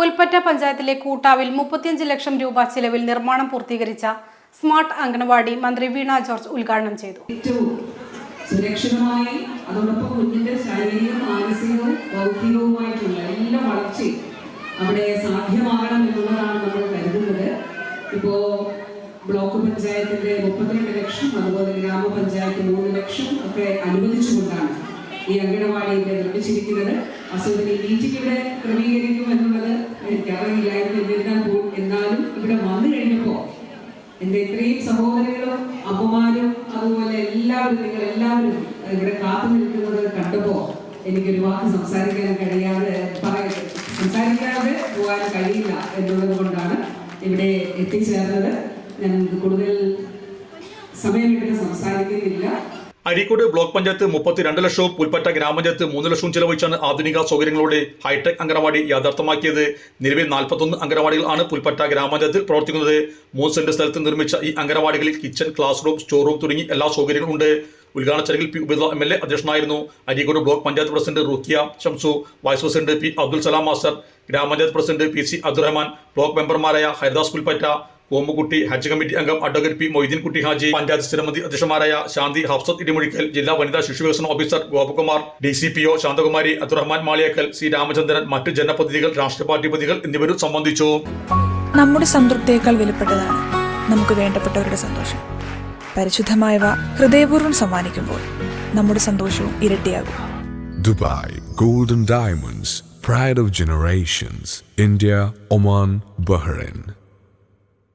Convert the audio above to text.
പുൽപ്പറ്റ പഞ്ചായത്തിലെ കൂട്ടാവിൽ മുപ്പത്തിയഞ്ച് ലക്ഷം രൂപ ചിലവിൽ നിർമ്മാണം പൂർത്തീകരിച്ച സ്മാർട്ട് അംഗനവാടി മന്ത്രി വീണ ജോർജ് ഉദ്ഘാടനം ചെയ്തു. സുരക്ഷിതമായി അതോടൊപ്പം കുഞ്ഞിന്റെ ശാരീരിക മാനസികവും ഭൗതികവുമായിട്ടുള്ള എല്ലാ വളർച്ചയും അവിടെ സാധ്യമാകണം എന്നുള്ളതാണ് നമ്മൾ കരുതുന്നത്. ഇപ്പോ ബ്ലോക്ക് പഞ്ചായത്തിന്റെ മുപ്പത്തിരണ്ട് ലക്ഷം അതുപോലെ ഗ്രാമപഞ്ചായത്ത് മൂന്ന് ലക്ഷം ഒക്കെ അനുവദിച്ചുകൊണ്ടാണ് ഈ ഇവിടെ നിർമ്മിച്ചിരിക്കുന്നത്. അസുഖത്തിന് മീറ്റിംഗ് ഇവിടെ ക്രമീകരിക്കും എന്നുള്ളത് എനിക്കറിയില്ലായിരുന്നു എന്നിരുന്നാൽ എന്നാലും ഇവിടെ വന്നു കഴിഞ്ഞപ്പോൾ എന്റെ ഇത്രയും സഹോദരങ്ങളും അമ്മമാരും അതുപോലെ എല്ലാവരും നിങ്ങൾ എല്ലാവരും ഇവിടെ കാത്തു നിൽക്കുന്നത് കണ്ടപ്പോ എനിക്കൊരു വാക്ക് സംസാരിക്കാൻ കഴിയാതെ പറയട്ടെ സംസാരിക്കാതെ പോകാൻ കഴിയില്ല എന്നുള്ളത് കൊണ്ടാണ് ഇവിടെ എത്തിച്ചേർന്നത്. ഞാൻ കൂടുതൽ സമയമെടുത്ത് സംസാരിക്കുന്നില്ല. അരീക്കോട് ബ്ലോക്ക് പഞ്ചായത്ത് മുപ്പത്തിരണ്ട് ലക്ഷവും പുൽപ്പറ്റ ഗ്രാമപഞ്ചായത്ത് മൂന്ന് ലക്ഷവും ചെലവഴിച്ചാണ് ആധുനിക സൗകര്യങ്ങളോടെ ഹൈടെക് അംഗനവാടി യാഥാർത്ഥ്യമാക്കിയത്. നിലവിൽ നാൽപ്പത്തൊന്ന് അംഗനവാടികളാണ് പുൽപ്പറ്റ ഗ്രാമപഞ്ചായത്തിൽ പ്രവർത്തിക്കുന്നത്. മൂന്ന് സെന്റ് സ്ഥലത്ത് നിർമ്മിച്ച ഈ അംഗനവാടികളിൽ kitchen class room store room തുടങ്ങി എല്ലാ സൗകര്യങ്ങളും ഉണ്ട്. ഉദ്ഘാടന ചടങ്ങിൽ P. Ubaida M. L. A. അധ്യക്ഷനായിരുന്നു. Areekode block panchayat president Rukkiya Shamsu vice president P. Abdul Salam master ഗ്രാമപഞ്ചായത്ത് president P. C. Abdurahman block മെമ്പർമാരായ ഹരിദാസ് പുൽപ്പറ്റ കോമ്പുകുട്ടി ഹജ്ജ് കമ്മിറ്റി അംഗം അഡ്വക്കേറ്റ് പി മൊയ്തീൻകുട്ടി ഹാജി പഞ്ചായത്ത് സ്ഥിരമതി അധ്യക്ഷമാരായ ശാന്തി ഹഫ്സത്ത് ഇടിമുഴിക്കൽ ജില്ലാ വനിതാ ശിശു വികസന officer Gopakumar D C P O Shanthakumari Abdurahman Maliyekkal C Ramachandran മറ്റ് ജനപ്രതിനിധികൾ രാഷ്ട്രീയ പാർട്ടി പ്രതികൾ എന്നിവരും സംബന്ധിച്ചു. നമ്മുടെ സംതൃപ്തിയേക്കാൾ വിലപ്പെട്ടതാണ് നമുക്ക് വേണ്ടപ്പെട്ടവരുടെ സന്തോഷം. പരിശുദ്ധമായവ ഹൃദയപൂർവം സമ്മാനിക്കുമ്പോൾ നമ്മുടെ സന്തോഷവും ഇരട്ടിയാകും. Dubai golden diamonds pride of generations India Oman Bahrain.